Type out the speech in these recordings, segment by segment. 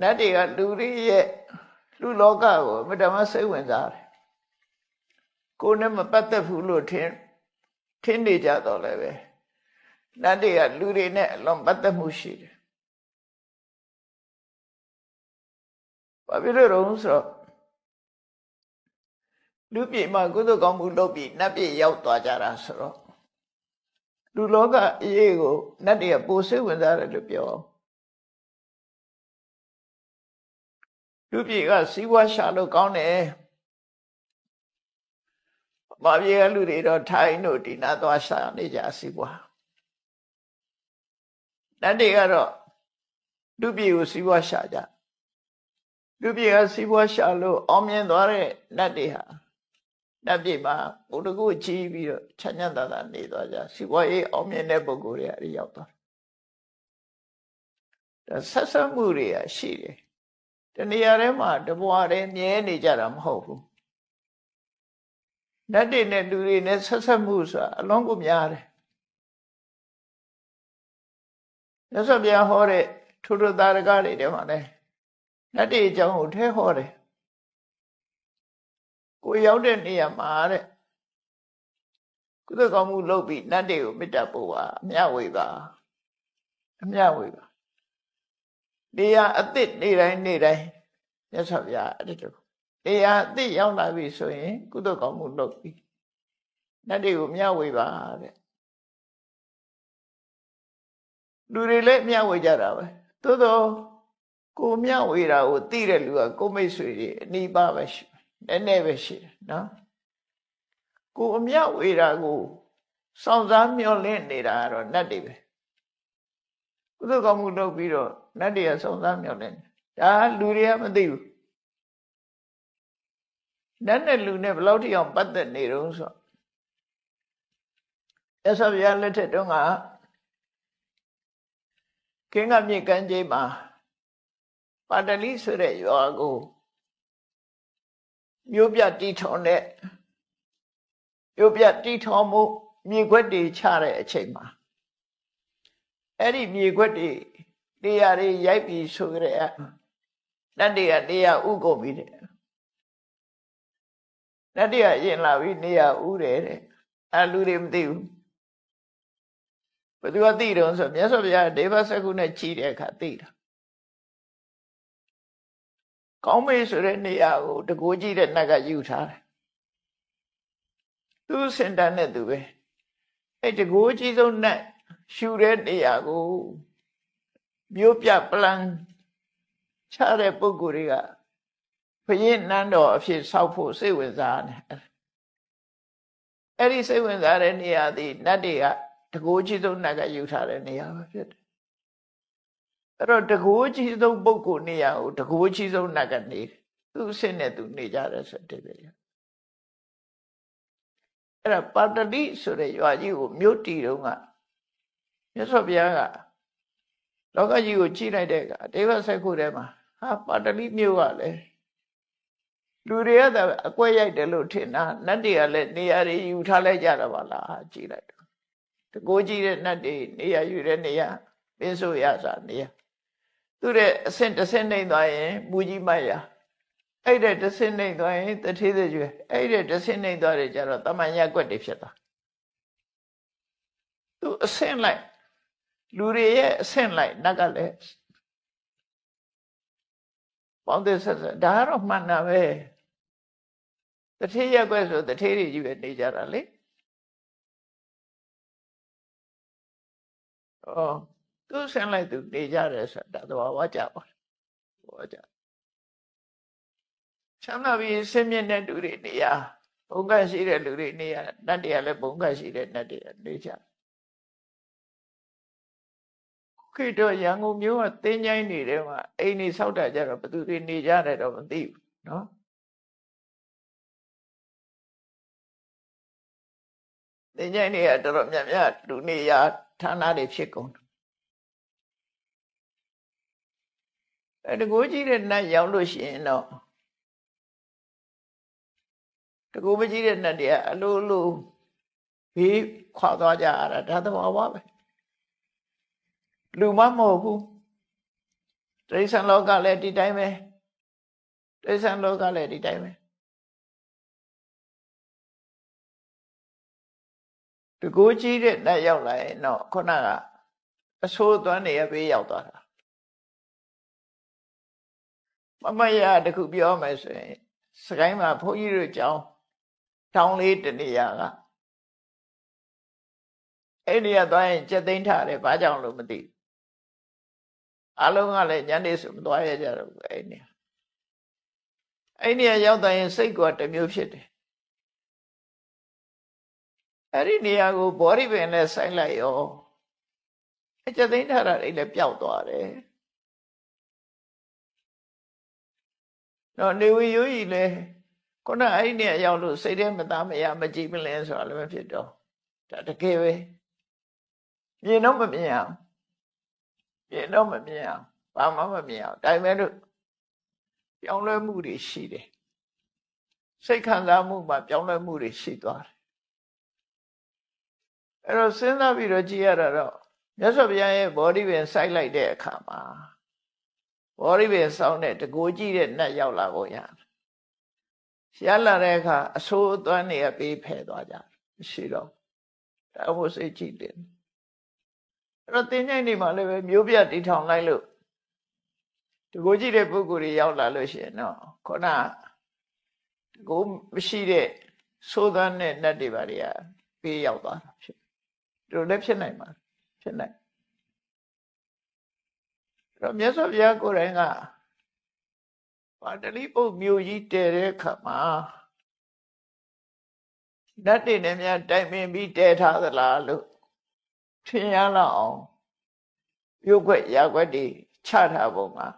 နတ်တွေကလူတွေရဲ့လူလောကကိုအမြဲတမ်းစိတ်ဝင်စားတယ်ကိုယ်နဲ့မပတ်သက်ဘူးလို့ထင်ထင်နေကြတော့လည်းပဲနတ်တွေကလူတွေနဲ့အလွန်ပတ်သက်မှုရှိတယ်ဘာဖြစ်လို့လဲဆိုတော့လူပြည်မှာကုသိုလ်ကောင်းမှုလုပ်ပြီးနတ်ပြည်ရောက်သွားကြတာဆိုတော့လူလောကအရေးကိုနတ်တွေကပိုစိတ်ဝင်စားတယ်လို့ပြောအောင် လူပြည်ကစီးပွားရှာလို့ကောင်းတယ်။ဘာပြေကလူတွေတော့ထိုင်းတို့ဒီနာသွားရှာနေကြစီးပွား။နတ်တွေကတော့လူပြည်ကိုစီးပွားရှာကြ။လူပြည်ကစီးပွားရှာလို့အောင်မြင်သွားတဲ့နတ်တွေဟာနတ်ပြည်မှာဘုဒ္ဓကိုကြည်ပြီးတော့ချမ်းချမ်းသာသာနေသွားကြ။စီးပွားရေးအောင်မြင်တဲ့ပုဂ္ဂိုလ်တွေအဲဒီရောက်သွား။ဒါဆက်ဆက်မှုတွေရှိတယ်။ တနေရာထဲမှာတဘွားတည်းမြဲနေကြတာမဟုတ်ဘူးနတ်တွေနဲ့လူတွေနဲ့ဆက်ဆက်မှုဆိုတာအလုံးကိုများတယ်မြတ်စွာဘုရားဟောတဲ့ထုထုသာရကတွေထဲမှာလည်းနတ်တွေအကြောင်းကိုထဲဟောတယ်ကိုရောက်တဲ့နေရာမှာတဲ့ကုသကောင်းမှုလုပ်ပြီးနတ်တွေကိုမေတ္တာပို့ပါအမြဝေပါအမြဝေပါ နေရာအသစ်နေတိုင်းနေတိုင်းမြတ်စွာဘုရားအဲ့ဒီလိုနေရာအသစ်ရောက်လာပြီဆိုရင် ကုသိုလ်ကောင်းမှုလုပ်ပြီနတ်တွေကိုမျှဝေပါတဲ့လူတွေလည်းမျှဝေကြတာပဲသို့တော့ကိုမျှဝေတာကိုသိတဲ့လူကကိုမိတ်ဆွေတွေအနိပါပဲရှိနည်းနည်းပဲရှိတယ်နော်ကိုအမျှဝေတာကိုစောင့်စားမျှော်လင့်နေတာကတော့နတ်တွေပဲကုသိုလ်ကောင်းမှုလုပ်ပြီးတော့ နတ်တွေကစုံစမ်းမြောက်တယ်ဒါလူတွေကမသိဘူးနတ်နဲ့လူနဲ့ဘယ်လောက်ထိအောင်ပတ်သက်နေတုံးဆိုရသော်ဗျာလက်ထက်တုန်းကကင်းကမြေကမ်းခြေမှာပါတလိဆိုတဲ့ရွာကိုမြို့ပြတီထောင်တဲ့မြို့ပြတီထောင်မှုမြေခွက်တွေချတဲ့အချိန်မှာအဲ့ဒီမြေခွက်တွေ နေရာတွေရိုက်ပြီးဆိုကြတဲ့နတ်တွေကနေရာဥကုန်ပြီးတဲ့နတ်တွေကရင်လာပြီးနေရာဥတယ်တဲ့အဲလူတွေမသိဘူးဘယ်သူကသိတော့ဆိုမြတ်စွာဘုရားဒေဝစကုနဲ့ကြီးတဲ့အခါသိတာကောင်းမေးဆိုတဲ့နေရာကိုတကိုးကြီးတဲ့နတ်ကယူထားတယ်သူစင်တန်နဲ့သူပဲအဲတကိုးကြီးဆုံးနတ်ရှူတဲ့နေရာကို မြို့ပြပလန်ချတဲ့ပုဂ္ဂိုလ်တွေကဘုရင်နန်းတော်အဖြစ်ဆောက်ဖို့စိတ်ဝင်စားတယ်အဲ့ဒီစိတ်ဝင်စားတဲ့နေရာသည်နတ်တွေကတကိုးကြီးဆုံးနတ်ကယူထားတဲ့နေရာပဲဖြစ်တယ်အဲ့တော့တကိုးကြီးဆုံးပုဂ္ဂိုလ်နေရာကိုတကိုးကြီးဆုံးနတ်ကနေသူ့အစ်နဲ့သူနေကြတယ်ဆိုတဲ့ပဲအဲ့ဒါပါတလိဆိုတဲ့ရွာကြီးကိုမြို့တီတုံးကမြတ်စွာဘုရားက လောကကြီးကိုကြည့်လိုက်တဲ့အခါဒေဝဆက်ခုထဲမှာဟာပါတလိမြို့ကလည်းလူတွေကသာအကွက်ရိုက်တယ်လို့ထင်တာနတ်တွေကလည်းနေရာတွေယူထားလိုက်ကြတာပါလားကြည့်လိုက်တော့တကိုးကြီးတဲ့နတ်တွေနေရာယူတဲ့နေရာပင်းဆိုရစာနေရာသူတဲ့အဆင့်တစ်ဆင့်နေသွားရင်မူကြီးမရအဲ့တဲ့တစ်ဆင့်နေသွားရင်တထေးသေးကျွဲအဲ့တဲ့တစ်ဆင့်နေသွားတယ်ကြတော့တမန်ရကွက်တွေဖြစ်သွားသူအဆင့်လိုက် လူတွေရဲ့အဆင့်လိုက်နတ်ကလည်းပေါင်းတဲ့ဆက်ဆက်ဒါကတော့မှန်တာပဲတထေးရက်ွက်ဆိုတထေးတွေကြီးပဲနေကြတာလေဩသူဆင်းလိုက်သူနေကြတယ်ဆိုတာသဘာဝကြပါဘောကြချမ်းသာပြီးဆင်းမြင့်တဲ့လူတွေနေရဘုံကရှိတဲ့လူတွေနေရနတ်တွေကလည်းဘုံကရှိတဲ့နတ်တွေနေကြ ခေတ္တရန်ကုန်မြို့ကတင်းချိုင်းနေတဲ့မှာအိမ်နေဆောက်တာကြတော့ဘသူတွေနေကြတယ်တော့မသိဘူးနော်တင်းချိုင်းတွေကတော်တော်များများလူနေရဌာနတွေဖြစ်ကုန်အဲတကိုးကြီးတဲ့နတ်ရောက်လို့ရှိရင်တော့တကိုးမကြီးတဲ့နတ်တွေကအလိုလိုဘေးခွာသွားကြရတာဒါသဘာဝပဲ လူမမဟုတ်ဘူးတတိရစ္ဆာန်လောကလည်းဒီတိုင်းပဲတိရစ္ဆာန်လောကလည်းဒီတိုင်းပဲတကူကြီးတဲ့နဲ့ရောက်လာရင်တော့ခုနကအဆိုးသွမ်းနေရပေးရောက်သွားတာမမရတခုပြောမယ်ဆိုရင်စကိုင်းမှာဘုန်းကြီးတို့ကြောင်းတောင်းလေးတနေရာကအဲ့ဒီကသွားရင်ကြက်သိမ်းထားတယ်ဘာကြောင့်လို့မသိ အလုံးကလည်းညနေဆိုမသွားရကြတော့ဘူးအဲ့ဒီအဲ့ဒီရောက်သွားရင်စိတ်ကတမျိုးဖြစ်တယ်အဲ့ဒီနေရာကိုဘောဓိပင်နဲ့ဆိုင်လိုက်ရောအကြက်သိမ်းထားတာတွေလည်းပျောက်သွားတယ်တော့နေဝီယိုကြီးလည်းခုနအဲ့ဒီနေရာရောက်လို့စိတ်ထဲမသားမရမကြည်မလင်းဆိုတာလည်းမဖြစ်တော့ဒါတကယ်ပဲမြင်တော့မမြင်အောင် မြင်တော့မမြင်အောင်ဘာမှမမြင်အောင်ဒါပေမဲ့လို့ပြောင်းလဲမှုတွေရှိတယ်စိတ်ခံစားမှုမှာပြောင်းလဲမှုတွေရှိသွားတယ်အဲ့တော့စဉ်းစားပြီးတော့ကြည့်ရတာတော့မြတ်စွာဘုရားရဲ့ body ပင်စိုက်လိုက်တဲ့အခါမှာ body ပင်စောင်းတဲ့တကိုးကြည့်တဲ့နတ်ရောက်လာဖို့ရတယ်ရလာတဲ့အခါအဆိုးအသွမ်းတွေကပေးဖယ်သွားကြတယ်မရှိတော့ဒါမှမဟုတ်စိတ်ကြည့်တယ် အဲ့တော့တင်းញိုင်းနေမှာလည်းပဲမျိုးပြတီထောင်လိုက်လို့တကိုးကြည့်တဲ့ပုဂ္ဂိုလ်တွေရောက်လာလို့ရှိရင်တော့ခုနတကိုးမရှိတဲ့သိုးသန်းတဲ့နတ်တွေပါတွေကပေးရောက်သွားတာဖြစ်တို့လည်းဖြစ်နိုင်ပါဖြစ်နိုင်အဲ့တော့မြတ်စွာဘုရားကိုယ်တိုင်ကပါတလိပုတ်မြို့ကြီးတည်တဲ့အခါမှာနတ်တွေနဲ့များတိုင်ပင်ပြီးတည်ထားသလားလို့ ထင်ရလောက်အောင်ရုပ်ွက်ရာွက်တွေချထားပုံမှာ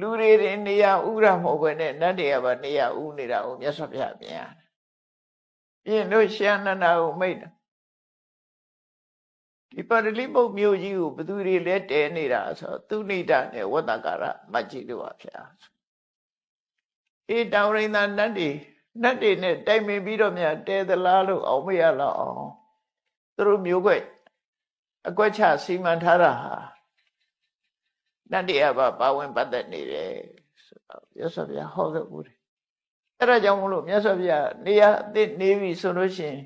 လူတွေတွေနေရဥရမဟုတ်ဘဲနဲ့နတ်တွေကပါနေရဥနေတာကိုမြတ်စွာဘုရားပြင်ရတယ်။ပြင်တို့ရှင်နန္ဒာကိုမိတ်တယ်ဒီပါရလိပုတ်မြို့ကြီးကိုဘသူတွေလဲတဲနေတာဆိုသူနိဒနဲ့ဝတ္တကာရမတ်ကြီးတို့ပါဗျာအေးတောင်ရိန်သာနတ်တွေ နတ်တွေနဲ့တိုင်ပင်ပြီးတော့မြတဲသလားလို့အောင်မရတော့အောင်သူတို့မျိုးွက်အကွက်ချစီမံထားတာဟာနတ်တွေကပါပါဝင်ပတ်သက်နေတယ်ဆိုတော့မြတ်စွာဘုရားဟောခဲ့ဘူးတယ်အဲ့ဒါကြောင့်မလို့မြတ်စွာဘုရားနေရာအသစ်နေပြီဆိုလို့ရှိရင်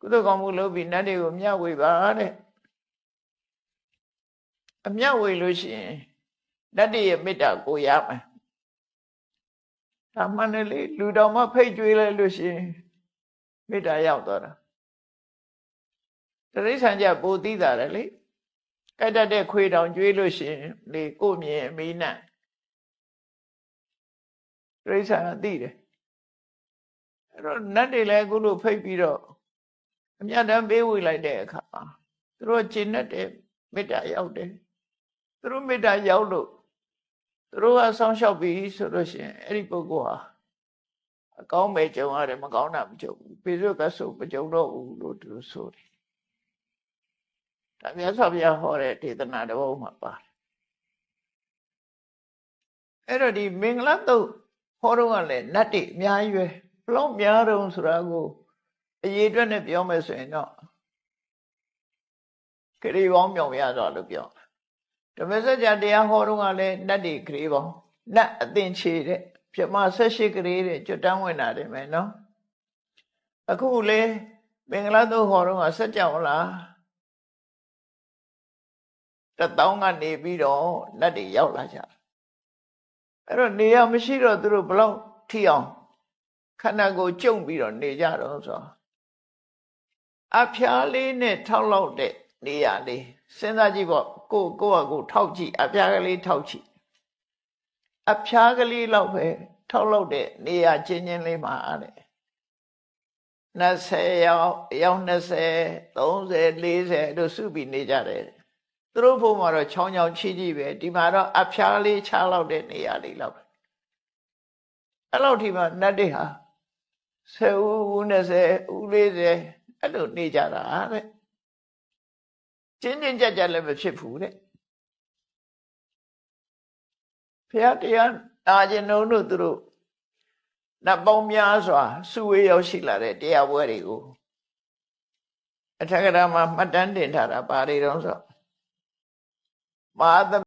ကုသိုလ်ကောင်းမှုလုပ်ပြီးနတ်တွေကိုမျှဝေပါတဲ့အမျှဝေလို့ရှိရင်နတ်တွေရဲ့မေတ္တာကိုရမယ် ဒါမှန်တယ်လေလူတော်မှဖိတ်ကြွေးလိုက်လို့ရှိရင်မေတ္တာရောက်သွားတာတရိษံကြပိုသိတာတယ်လေကြိုက်တတ်တဲ့ခွေတောင်ကြွေးလို့ရှိရင်လေကိုမြင်အမီးနဲ့တရိษံကသိတယ်အဲ့တော့နတ်တွေလည်းအခုလိုဖိတ်ပြီးတော့အမြတ်တမ်းပေးဝေလိုက်တဲ့အခါမှာသူတို့ကျင့်တတ်တဲ့မေတ္တာရောက်တယ်သူတို့မေတ္တာရောက်လို့ သူတို့ကဆောင်းလျှောက်ပြီးဆိုလို့ရှိရင်အဲ့ဒီပုဂ္ဂိုလ်ဟာအကောင်းပဲကြုံရတယ်မကောင်းတာမကြုံဘူးပေစွတ်ကဆိုမကြုံတော့ဘူးလို့သူတို့ဆိုတယ်ဒါမြတ်စွာဘုရားဟောတဲ့ဒေသနာတစ်ပုဒ်မှာပါတယ်အဲ့တော့ဒီမင်္ဂလာတုတ်ဟောတော့ကလည်းနတ်တွေအများကြီးပဲဘလောက်များတော့ဆိုတာကိုအရေးအတွက်နဲ့ပြောမယ်ဆိုရင်တော့ခရီးပေါင်းမြောင်ရတော့လို့ပြော ဓမ္မစကြာတရားဟောတော့ကလည်းနတ်တွေခရီးပေါင်းနတ်အသင်ချေတဲ့ပြမ၁၈ခရီးတဲ့ကျွတ်တန်းဝင်တာတယ်မယ်နော်အခုလေမင်္ဂလာတုတ်ဟောတော့ကစัจ java လားတတောင်းကနေပြီးတော့နတ်တွေရောက်လာကြအဲ့တော့နေရမရှိတော့သူတို့ဘလောက်ထိအောင်ခန္ဓာကိုယ်ကျုံပြီးတော့နေကြတော့ဆိုအဖျားလေးနဲ့ထောက်လောက်တဲ့ နေရာလေးစဉ်းစားကြည့်ပေါ့ကိုကိုကကိုထောက်ကြည့်အဖျားကလေးထောက်ကြည့်အဖျားကလေးလောက်ပဲထောက်လောက်တဲ့နေရာချင်းချင်းလေးမှာတဲ့20ယောက်ယောက်20 30 40တို့စုပြီးနေကြတယ်သူတို့ဖို့မှာတော့ချောင်းချောင်းချီးကြည့်ပဲဒီမှာတော့အဖျားလေးချလောက်တဲ့နေရာလေးလောက်အဲ့လောက်ထိမှနတ်တွေဟာ10ဦးဦး20ဦး40အဲ့လိုနေကြတာတဲ့ ချင်းချင်းကြက်ကြက်လည်းမဖြစ်ဘူးတဲ့ဖះတရားနာကျင်တို့တို့သူတို့နတ်ပေါင်းများစွာစုဝေးရောက်ရှိလာတဲ့တရားပွဲတွေကိုအထက်ကရာမှာမှတ်တမ်းတင်ထားတာပါတွေတော့ဆိုမဟာသမ